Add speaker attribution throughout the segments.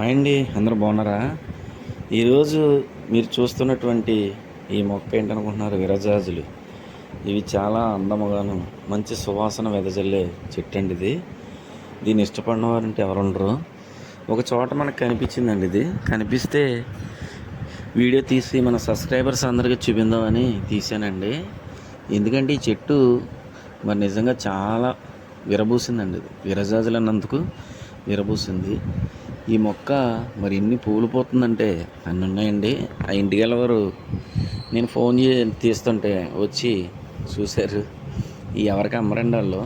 Speaker 1: Hi అండి అందరూ బాగున్నారా? ఈరోజు మీరు చూస్తున్నటువంటి ఈ మొక్క ఏంటనుకుంటున్నారు? విరజాజులు. ఇవి చాలా అందముగాను మంచి సువాసన వెదజల్లే చెట్టు అండి ఇది. దీన్ని ఇష్టపడిన వారంటే ఎవరు ఉండరు ఒక చోట మనకు కనిపించిందండి ఇది. కనిపిస్తే వీడియో తీసి మన సబ్స్క్రైబర్స్ అందరికీ చూపిందామని తీసానండి ఎందుకంటే ఈ చెట్టు మరి నిజంగా చాలా విరబూసిందండి ఇది. విరజాజులు అన్నందుకు విరబూసింది. ఈ మొక్క మరి ఎన్ని పూలు పోతుందంటే అన్ని ఉన్నాయండి. ఆ ఇంటికి వెళ్ళవారు నేను ఫోన్ చే తీస్తుంటే వచ్చి చూశారు. ఈ ఎవరికి అమ్మరండి వాళ్ళు.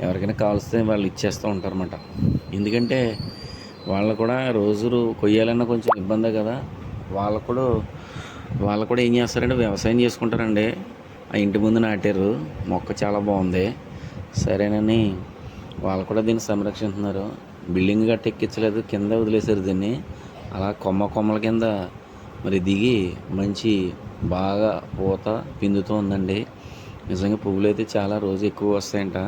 Speaker 1: ఎవరికైనా కావలిస్తే వాళ్ళు ఇచ్చేస్తూ ఉంటారన్నమాట. ఎందుకంటే వాళ్ళు కూడా రోజు కొయ్యాలన్నా కొంచెం ఇబ్బందే కదా. వాళ్ళకు కూడా వాళ్ళు కూడా ఏం చేస్తారంటే వ్యవసాయం చేసుకుంటారండి. ఆ ఇంటి ముందు నాటారు. మొక్క చాలా బాగుంది. సరేనని వాళ్ళు కూడా దీన్ని సంరక్షిస్తున్నారు. బిల్డింగ్ గట్ట ఎక్కించలేదు కింద వదిలేశారు దీన్ని. అలా కొమ్మ కొమ్మల కింద మరి దిగి మంచి బాగా పూత పిందుతూ ఉందండి. నిజంగా పువ్వులు అయితే చాలా రోజు ఎక్కువ వస్తాయంట.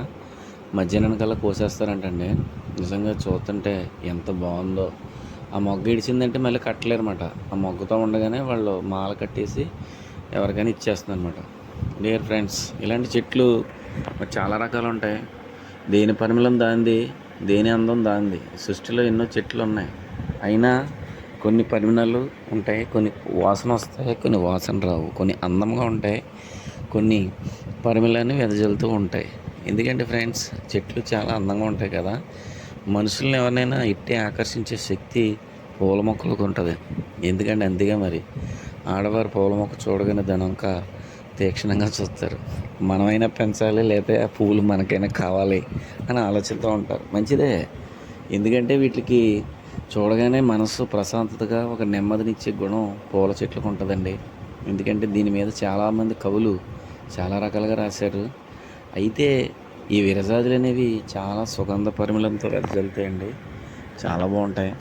Speaker 1: మధ్యాహ్నం కల్లా కోసేస్తారంటండి. నిజంగా చూస్తుంటే ఎంత బాగుందో. ఆ మొగ్గ ఇడిచిందంటే మళ్ళీ కట్టలేరన్నమాట. ఆ మొగ్గతో ఉండగానే వాళ్ళు మాల కట్టేసి ఎవరికైనా ఇచ్చేస్తుందన్నమాట డియర్ ఫ్రెండ్స్ ఇలాంటి చెట్లు చాలా రకాలు ఉంటాయి. దేని పరిమళం దాంది దేని అందం దాంది? సృష్టిలో ఎన్నో చెట్లు ఉన్నాయి అయినా కొన్ని పరిమిణాలు ఉంటాయి కొన్ని వాసన వస్తాయి కొన్ని వాసన రావు. కొన్ని అందంగా ఉంటాయి కొన్ని పరిమిళాన్ని వెదజల్లుతూ ఉంటాయి. ఎందుకంటే ఫ్రెండ్స్ చెట్లు చాలా అందంగా ఉంటాయి కదా. మనుషుల్ని ఎవరినైనా ఇట్టే ఆకర్షించే శక్తి పూల మొక్కలకు ఉంటుంది. ఎందుకంటే అందుకే మరి ఆడవారు పూల మొక్క చూడగానే దానంక తీక్షణంగా చూస్తారు. మనమైనా పెంచాలి లేకపోతే ఆ పువ్వులు మనకైనా కావాలి అని ఆలోచిస్తూ ఉంటారు. మంచిదే. ఎందుకంటే వీటికి చూడగానే మనసు ప్రశాంతతగా ఒక నెమ్మదినిచ్చే గుణం పూల చెట్లకు ఉంటుందండి. ఎందుకంటే దీని మీద చాలామంది కవులు చాలా రకాలుగా రాశారు. అయితే ఈ విరజాజులు అనేవి చాలా సుగంధ పరిమళంతో వెదజల్లుతాయండి. చాలా బాగుంటాయి.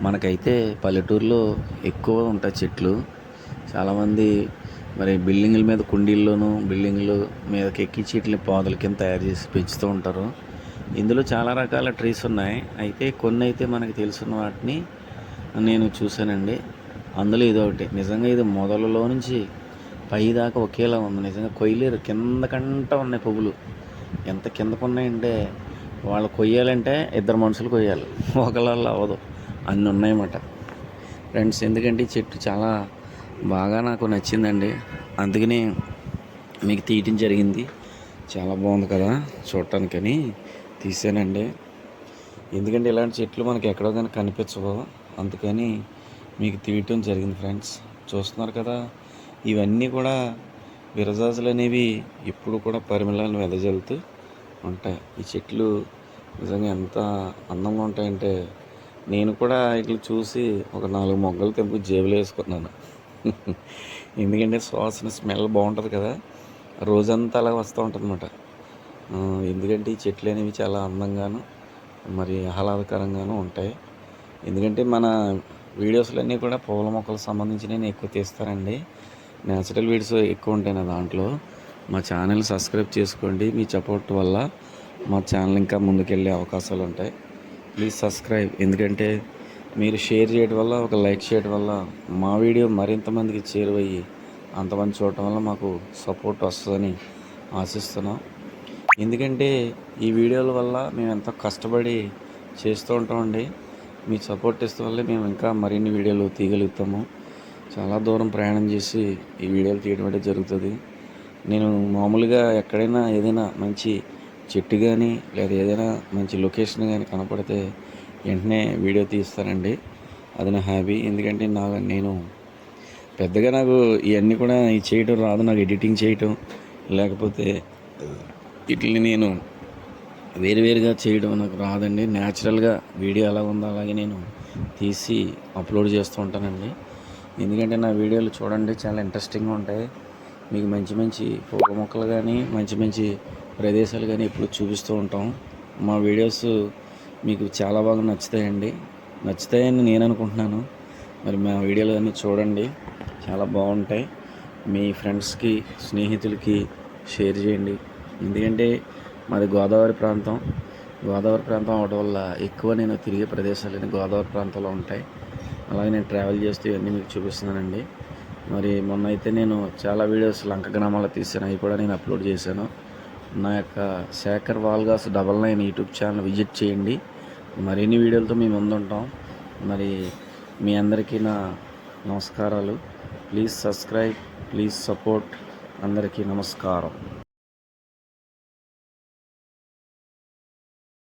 Speaker 1: మనకైతే పల్లెటూరులో ఎక్కువ ఉంటాయి చెట్లు. చాలామంది మరి బిల్డింగుల మీద కుండీల్లోనూ బిల్డింగ్లు మీదకి ఎక్కించి వీటిని పాదుల కింద తయారు చేసి పెంచుతూ ఉంటారు. ఇందులో చాలా రకాల ట్రీస్ ఉన్నాయి. అయితే కొన్ని అయితే మనకు తెలుసున్న వాటిని నేను చూశానండి. అందులో ఇది ఒకటి. నిజంగా ఇది మొదలలో నుంచి పై దాకా ఒకేలా ఉంది. నిజంగా కొయ్యలేరు. కింద కంట ఉన్నాయి పువ్వులు. ఎంత కిందకు ఉన్నాయంటే వాళ్ళు కొయ్యాలంటే ఇద్దరు మనుషులు కొయ్యాలి. ఒకళ్ళ అవ్వదు. అన్నీ ఉన్నాయన్నమాట. ఫ్రెండ్స్ ఎందుకంటే ఈ చెట్టు చాలా బాగా నాకు నచ్చిందండి. అందుకని మీకు తీయటం జరిగింది. చాలా బాగుంది కదా చూడటానికని. తీసానండి. ఎందుకంటే ఇలాంటి చెట్లు మనకి ఎక్కడో కానీ కనిపించవు. అందుకని మీకు తీయటం జరిగింది ఫ్రెండ్స్. చూస్తున్నారు కదా ఇవన్నీ కూడా విరజాజులు అనేవి ఇప్పుడు కూడా పరిమళాలను వెదజల్లుతూ ఉంటాయి. ఈ చెట్లు నిజంగా ఎంత అందంగా ఉంటాయంటే నేను కూడా ఇట్లా చూసి ఒక నాలుగు మొగ్గలు తెంపు జేబులో వేసుకున్నాను. ఎందుకంటే సువాసన స్మెల్ బాగుంటుంది కదా రోజంతా అలా వస్తూ ఉంటుందన్నమాట. ఎందుకంటే ఈ చెట్లు అనేవి చాలా అందంగాను మరి ఆహ్లాదకరంగాను ఉంటాయి. ఎందుకంటే మన వీడియోస్లన్నీ కూడా పూల మొక్కలకు సంబంధించి నేను ఎక్కువ తీస్తానండి. న్యాచురల్ వీడియోస్ ఎక్కువ ఉంటాయి నా దాంట్లో. మా ఛానల్ సబ్స్క్రైబ్ చేసుకోండి. మీ సపోర్ట్ వల్ల మా ఛానల్ ఇంకా ముందుకెళ్ళే అవకాశాలు ఉంటాయి. Please subscribe. ఎందుకంటే మీరు షేర్ చేయడం వల్ల ఒక లైక్ చేయడం వల్ల మా వీడియో మరింత మందికి చేరువయ్యి అంతమంది చూడటం వల్ల మాకు సపోర్ట్ వస్తుందని ఆశిస్తున్నాం. ఎందుకంటే ఈ వీడియోల వల్ల మేము ఎంతో కష్టపడి చేస్తూ ఉంటామండి. మీ సపోర్ట్ ఇస్తే వల్ల మేము ఇంకా మరిన్ని వీడియోలు తీయగలుగుతాము. చాలా దూరం ప్రయాణం చేసి ఈ వీడియోలు తీయడం అంటే జరుగుతుంది. నేను మామూలుగా ఎక్కడైనా ఏదైనా మంచి చెట్టు కానీ లేదా ఏదైనా మంచి లొకేషన్ కానీ కనపడితే వెంటనే వీడియో తీస్తానండి. అది నా హ్యాబీ ఎందుకంటే నా నేను పెద్దగా నాకు ఇవన్నీ కూడా ఇది చేయడం రాదు. నాకు ఎడిటింగ్ చేయటం లేకపోతే వీటిని నేను వేరువేరుగా చేయడం నాకు రాదండి. న్యాచురల్గా వీడియో ఎలా ఉందో అలాగే నేను తీసి అప్లోడ్ చేస్తూ ఉంటానండి. ఎందుకంటే నా వీడియోలు చూడండి చాలా ఇంట్రెస్టింగ్గా ఉంటాయి. మీకు మంచి మంచి పూల మొక్కలు కానీ మంచి మంచి ప్రదేశాలు కానీ ఎప్పుడు చూపిస్తూ ఉంటాం. మా వీడియోస్ మీకు చాలా బాగా నచ్చుతాయండి. నచ్చుతాయని నేను అనుకుంటున్నాను. మరి మా వీడియోలు అన్నీ చూడండి. చాలా బాగుంటాయి. మీ ఫ్రెండ్స్కి స్నేహితులకి షేర్ చేయండి. ఎందుకంటే మాది గోదావరి ప్రాంతం. గోదావరి ప్రాంతం అవడం వల్ల ఎక్కువ నేను తిరిగే ప్రదేశాలు గోదావరి ప్రాంతంలో ఉంటాయి. అలాగే నేను ట్రావెల్ చేస్తూ ఇవన్నీ మీకు చూపిస్తున్నానండి. మరి మొన్న అయితే నేను చాలా వీడియోస్ లంక గ్రామాలు తీసాను అవి కూడా నేను అప్లోడ్ చేశాను. నా యొక్క Shekhar వాల్గాస్ double nine YouTube channel visit చేయండి. మరిన్ని వీడియోలతో మేము ముందుంటాం మరి మీ అందరికీ నా నమస్కారాలు. Please subscribe please support. అందరికీ నమస్కారం.